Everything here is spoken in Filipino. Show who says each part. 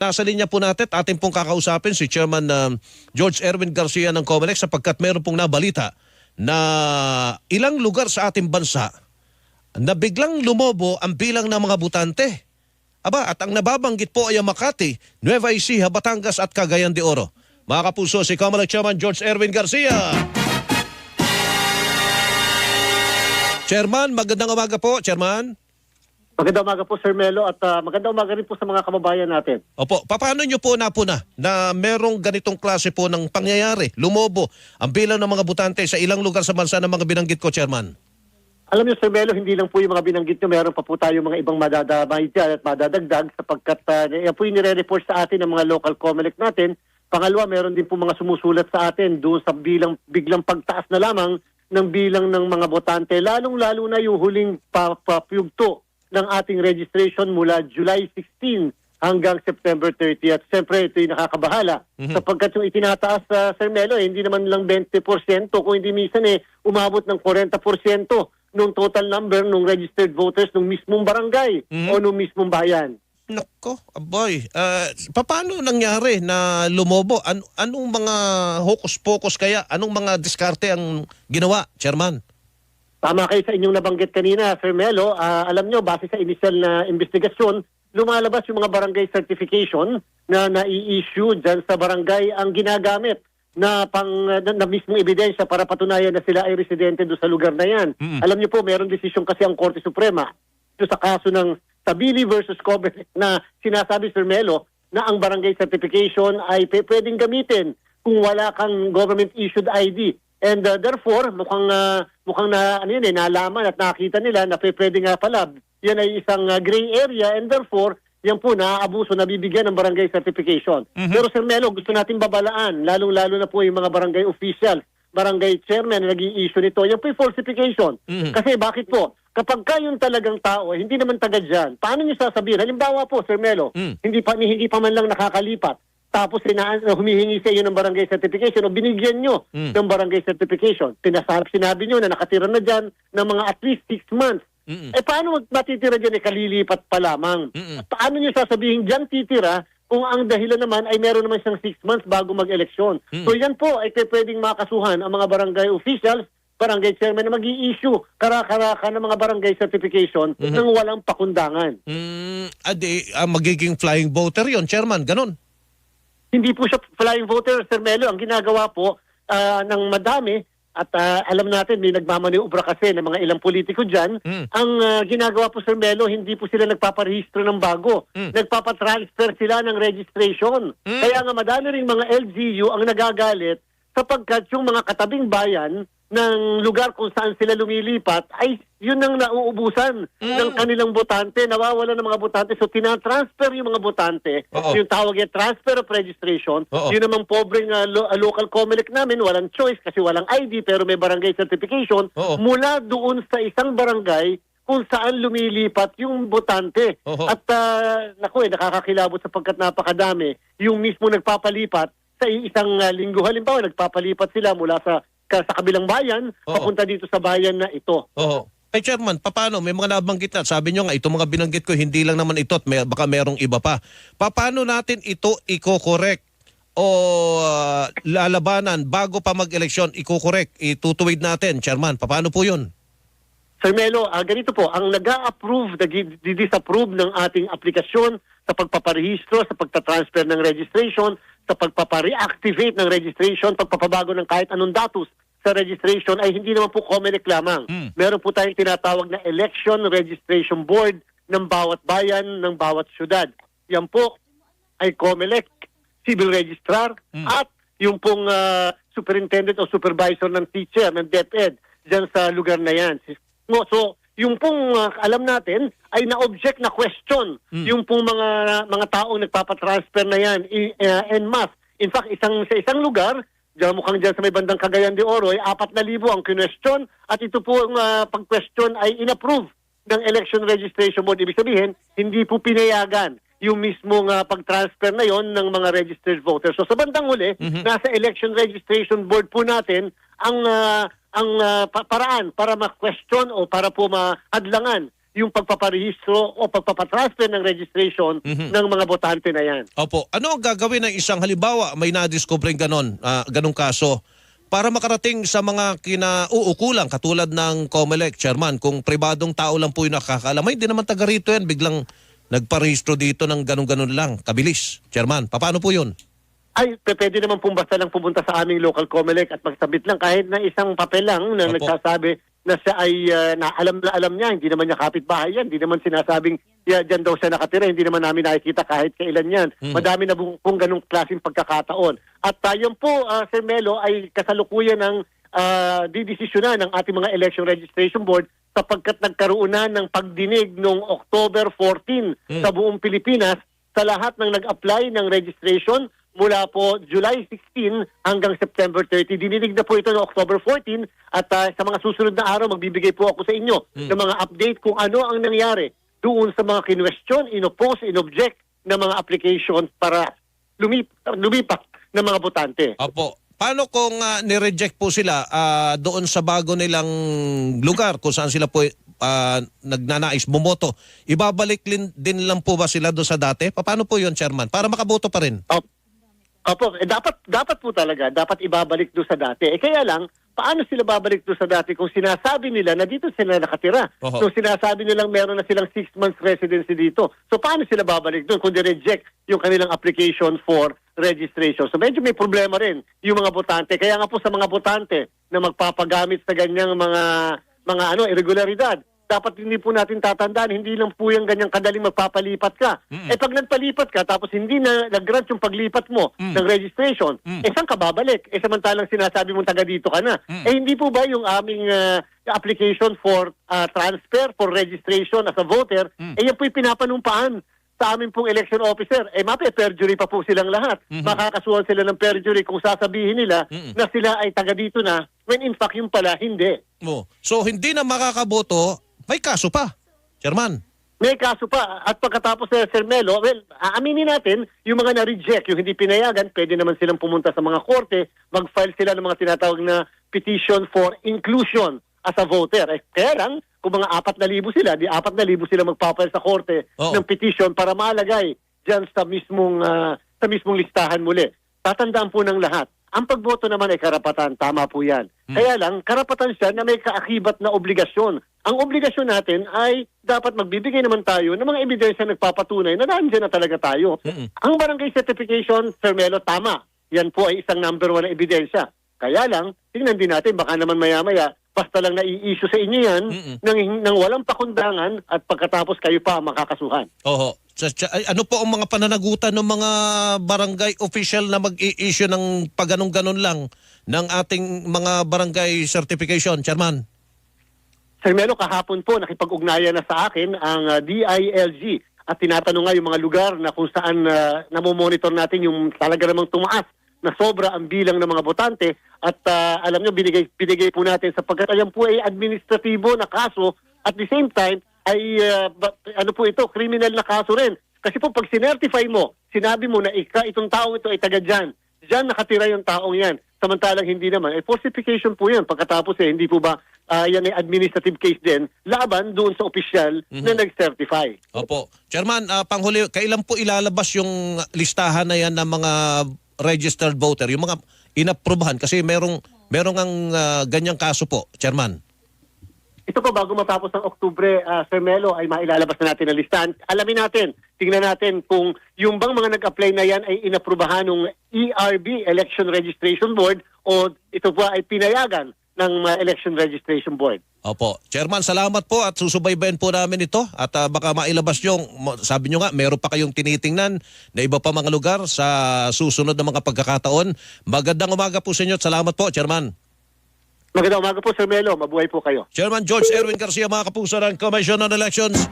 Speaker 1: nasa linya po natin at ating pong kakausapin si Chairman um, George Erwin Garcia ng COMELEC sapagkat meron pong nabalita na ilang lugar sa ating bansa na biglang lumobo ang bilang ng mga butante. Aba, at ang nababanggit po ay ang Makati, Nueva Ecija, Batangas at Cagayan de Oro. Mga kapuso, si COMELEC Chairman George Erwin Garcia. Chairman, magandang umaga po, Chairman.
Speaker 2: Magandang umaga po Sir Melo at ah, magandang umaga rin po sa mga kababayan natin.
Speaker 1: Opo, paano nyo po napuna na merong ganitong klase po ng pangyayari, lumobo ang bilang ng mga butante sa ilang lugar sa bansa ng mga binanggit ko, Chairman?
Speaker 2: Alam niyo Sir Melo, hindi lang po yung mga binanggit niyo, meron pa po tayo mga ibang madadamay dyan at madadagdag sapagkat uh, yan po yung nire-report sa atin ng mga local COMELEC natin. Pangalawa, meron din po mga sumusulat sa atin doon sa bilang, biglang pagtaas na lamang ng bilang ng mga botante, lalong-lalo na yung huling pa, papyugto ng ating registration mula July 16 hanggang September 30. At siyempre, ito yung nakakabahala. Sapagkat yung itinataas sa Sir Melo, eh, hindi naman lang 20%, kung hindi minsan eh, umabot ng 40% nung total number ng registered voters ng mismong barangay
Speaker 1: Mhm.
Speaker 2: o nung mismong bayan.
Speaker 1: Nako, aboy. Uh, paano nangyari na lumobo? An- anong mga hokus-pokus kaya? Anong mga diskarte ang ginawa, Chairman?
Speaker 2: Tama kayo sa inyong nabanggit kanina, Sir Melo. Ah, alam nyo, base sa initial na investigasyon, lumalabas yung mga barangay certification na nai-issue dyan sa barangay ang ginagamit na pang na, na mismong ebidensya para patunayan na sila ay residente doon sa lugar na yan.
Speaker 1: Mm.
Speaker 2: Alam niyo po, meron desisyon kasi ang Korte Suprema ito sa kaso ng Sabili versus Comelec na sinasabi, Sir Melo, na ang barangay certification ay pwedeng gamitin kung wala kang government-issued ID. And uh, therefore, mukhang, uh, mukhang na, ano yun, eh, nalaman at nakita nila na pwede nga pala. Yan ay isang uh, gray area and therefore, yan po naaabuso, nabibigyan ng barangay certification. Pero Sir Melo, gusto natin babalaan, lalong-lalo na po yung mga barangay officials, barangay chairman na nag-i-issue nito. Yan po yung falsification.
Speaker 1: Mhm.
Speaker 2: Kasi bakit po? Kapag kayong talagang tao, eh, hindi naman taga dyan, paano nyo sasabihin? Halimbawa po, Sir Melo,
Speaker 1: Mm.
Speaker 2: hindi pa hindi pa man lang nakakalipat. Tapos sinaan, humihingi sa iyo ng barangay certification o binigyan nyo
Speaker 1: Mm.
Speaker 2: ng barangay certification. Pinasabi, sinabi nyo na nakatira na dyan ng mga at least six months.
Speaker 1: Mm-mm.
Speaker 2: Eh paano mag- matitira dyan? Eh kalilipat pa lamang.
Speaker 1: Mm-mm.
Speaker 2: Paano nyo sasabihin dyan titira kung ang dahilan naman ay meron naman siyang six months bago mag-eleksyon?
Speaker 1: Mm.
Speaker 2: So yan po ay pwedeng makasuhan ang mga barangay officials barangay chairman na mag-i-issue kara-karaka ng mga barangay certification nang walang pakundangan.
Speaker 1: Mm, adi, ah, magiging flying voter yon, Chairman, ganon.
Speaker 2: Hindi po siya flying voter, Sir Melo. Ang ginagawa po ah, ng madami, at ah, alam natin may nagmamaniubra kasi ng mga ilang politiko dyan,
Speaker 1: Mm.
Speaker 2: ang ah, ginagawa po, Sir Melo, hindi po sila nagpaparehistro ng bago.
Speaker 1: Mm.
Speaker 2: Nagpapatransfer sila ng registration.
Speaker 1: Mm.
Speaker 2: Kaya nga madami rin mga LGU ang nagagalit sapagkat yung mga katabing bayan ng lugar kung saan sila lumilipat ay yun ang nauubusan
Speaker 1: Mm.
Speaker 2: ng kanilang botante, nawawala ng mga botante. So tinatransfer yung mga botante,
Speaker 1: Oo.
Speaker 2: yung tawag yung transfer of registration,
Speaker 1: Oo.
Speaker 2: yun namang pobreng uh, lo- uh, local COMELEC namin, walang choice kasi walang ID pero may barangay certification,
Speaker 1: Oo.
Speaker 2: mula doon sa isang barangay kung saan lumilipat yung botante.
Speaker 1: Oo.
Speaker 2: At uh, naku eh, nakakakilabot sapagkat napakadami. Yung mismo nagpapalipat sa isang uh, linggo halimbawa, nagpapalipat sila mula sa ka- sa kabilang bayan,
Speaker 1: Oo.
Speaker 2: papunta dito sa bayan na ito.
Speaker 1: Oo. Eh, Chairman, paano? May mga nabanggit na. Sabi nyo nga, itong mga binanggit ko, hindi lang naman ito at may, baka merong iba pa. Paano natin ito iko-correct o ah, lalabanan bago pa mag-eleksyon, iko-correct, itutuwid natin, Chairman? Paano po yun?
Speaker 2: Sir Melo, ah, ganito po, ang nag-a-approve, nag-disapprove ng ating aplikasyon sa pagpaparehistro, sa pagtatransfer ng registration, sa pagpapareactivate ng registration, pagpapabago ng kahit anong datos sa registration ay hindi naman po COMELEC lamang.
Speaker 1: Mm.
Speaker 2: Meron po tayong tinatawag na Election Registration Board ng bawat bayan, ng bawat syudad. Yan po ay COMELEC, Civil Registrar,
Speaker 1: Mm.
Speaker 2: at yung pong ah, superintendent o supervisor ng teacher, ng DepEd, dyan sa lugar na yan. No, so, yung pong ah, alam natin ay na-object na question
Speaker 1: Mm.
Speaker 2: yung pong mga mga taong nagpapatransfer na yan i- ah, en masse. In fact, isang sa isang lugar, dyan, mukhang dyan sa may bandang Cagayan de Oro, ay apat na libo ang question at ito po ang ah, pag-question ay inapprove ng Election Registration Board. Ibig sabihin, hindi po pinayagan yung mismong ah, pag-transfer na yon ng mga registered voters. So sa bandang huli,
Speaker 1: Mhm.
Speaker 2: nasa Election Registration Board po natin ang ah, ang pa- paraan para ma-question o para po mahadlangan yung pagpaparehistro o pagpapatransfer ng registration
Speaker 1: Mhm.
Speaker 2: ng mga botante na yan.
Speaker 1: Opo. Ano ang gagawin ng isang halimbawa may na-discover ganon, ah, ganong kaso para makarating sa mga kinauukulan katulad ng COMELEC chairman kung pribadong tao lang po yung nakakaalam. Hindi naman taga rito yan. Biglang nagparehistro dito ng ganon-ganon lang. Kabilis. Chairman, paano po yun?
Speaker 2: Ay, pwede naman pong basta lang pumunta sa aming local COMELEC at magsabit lang kahit na isang papel lang na
Speaker 1: Opo.
Speaker 2: nagsasabi na siya ay ah, na alam na alam niya, hindi naman niya kapitbahay yan, hindi naman sinasabing yeah, dyan daw siya nakatira, hindi naman namin nakikita kahit kailan yan.
Speaker 1: Mhm.
Speaker 2: Madami na pong, pong ganong klaseng pagkakataon. At tayo po, ah, Sir Melo, ay kasalukuyan ng uh, didesisyonan ng ating mga election registration board sapagkat nagkaroon na ng pagdinig noong October 14
Speaker 1: Mm.
Speaker 2: sa buong Pilipinas sa lahat ng nag-apply ng registration mula po July 16 hanggang September 30. Dininig na po ito noong October 14 at ah, sa mga susunod na araw magbibigay po ako sa inyo
Speaker 1: Mm.
Speaker 2: ng mga update kung ano ang nangyari doon sa mga kinwestiyon, inopose, inobject na mga application para lumip, lumipat ng mga botante.
Speaker 1: Opo. Paano kung ah, nireject po sila ah, doon sa bago nilang lugar kung saan sila po ah, nagnanais bumoto? Ibabalik din lang po ba sila doon sa dati? Paano po yun, Chairman? Para makaboto pa rin.
Speaker 2: Opo. Opo, eh, dapat dapat po talaga, dapat ibabalik do sa dati. Eh kaya lang, paano sila babalik do sa dati kung sinasabi nila na dito sila nakatira?
Speaker 1: Oho.
Speaker 2: Kung sinasabi nilang meron na silang six months residency dito. So paano sila babalik doon kung di-reject yung kanilang application for registration? So medyo may problema rin yung mga botante. Kaya nga po sa mga botante na magpapagamit sa ganyang mga mga ano irregularidad, dapat hindi po natin tatandaan, hindi lang po yung ganyang kadaling magpapalipat ka.
Speaker 1: Mm-mm.
Speaker 2: Eh pag nagpalipat ka tapos hindi na nag-grant yung paglipat mo
Speaker 1: Mm.
Speaker 2: ng registration,
Speaker 1: Mm.
Speaker 2: eh saan ka babalik? Eh samantalang sinasabi mong taga dito ka na.
Speaker 1: Mm.
Speaker 2: Eh hindi po ba yung aming ah, application for ah, transfer, for registration as a voter,
Speaker 1: Mm.
Speaker 2: eh yan po yung pinapanumpaan sa aming pong election officer. Eh mapi, perjury pa po silang lahat.
Speaker 1: Mhm.
Speaker 2: Makakasuhan sila ng perjury kung sasabihin nila
Speaker 1: Mm-mm.
Speaker 2: na sila ay taga dito na, when in fact yung pala hindi.
Speaker 1: Mo. So hindi na makakaboto, may kaso pa. Chairman.
Speaker 2: May kaso pa. At pagkatapos sa Sir Melo, well, aaminin natin, yung mga na-reject, yung hindi pinayagan, pwede naman silang pumunta sa mga korte, mag-file sila ng mga tinatawag na petition for inclusion as a voter. Eh, kaya lang, kung mga apat na libo sila, di apat na libo sila magpapile sa korte
Speaker 1: Oo.
Speaker 2: ng petition para malagay dyan sa mismong, ah, sa mismong listahan muli. Tatandaan po ng lahat. Ang pagboto naman ay karapatan, tama po yan.
Speaker 1: Hmm.
Speaker 2: Kaya lang, karapatan siya na may kaakibat na obligasyon. Ang obligasyon natin ay dapat magbibigay naman tayo ng mga ebidensya na nagpapatunay na nandiyan na talaga tayo.
Speaker 1: Mm-mm.
Speaker 2: Ang barangay certification, Sir Melo, tama. Yan po ay isang number one na ebidensya. Kaya lang, tingnan din natin, baka naman maya-maya, basta lang nai-issue sa inyo yan
Speaker 1: Mm-mm.
Speaker 2: nang, nang walang pakundangan at pagkatapos kayo pa makakasuhan.
Speaker 1: Oho. Ano po ang mga pananagutan ng mga barangay official na mag-i-issue ng paganon-ganon lang ng ating mga barangay certification, Chairman?
Speaker 2: Sir Melo, kahapon po nakipag-ugnayan na sa akin ang uh, DILG at tinatanong nga yung mga lugar na kung saan uh, namomonitor natin yung talaga namang tumaas na sobra ang bilang ng mga botante at uh, alam nyo, binigay, binigay po natin sapagkat ayan po ay administratibo na kaso at the same time ay uh, ba- ano po ito, criminal na kaso rin. Kasi po pag sinertify mo, sinabi mo na ika, itong tao ito ay taga dyan, dyan nakatira yung taong yan. Samantalang hindi naman, eh falsification po yan. Pagkatapos eh, hindi po ba ah, yan ay administrative case din laban doon sa opisyal na nag-certify.
Speaker 1: Opo. Chairman, ah, panghuli, kailan po ilalabas yung listahan na yan ng mga registered voter, yung mga inaprubahan? Kasi merong, merong ang ah, ganyang kaso po, Chairman.
Speaker 2: Ito po bago matapos ang Oktubre, ah, Sir Melo, ay mailalabas na natin ang listahan. Alamin natin, tingnan natin kung yung bang mga nag-apply na yan ay inaprubahan ng ERB, Election Registration Board, o ito po ay pinayagan ng ah, Election Registration Board.
Speaker 1: Opo. Chairman, salamat po at susubaybayan po namin ito at ah, baka mailabas mo- sabi nyo nga, meron pa kayong tinitingnan na iba pa mga lugar sa susunod na mga pagkakataon. Magandang umaga po sa inyo at salamat po, Chairman.
Speaker 2: Magandang umaga po, Sir Melo. Mabuhay po kayo.
Speaker 1: Chairman George Erwin Garcia, mga kapuso ng Commission on Elections.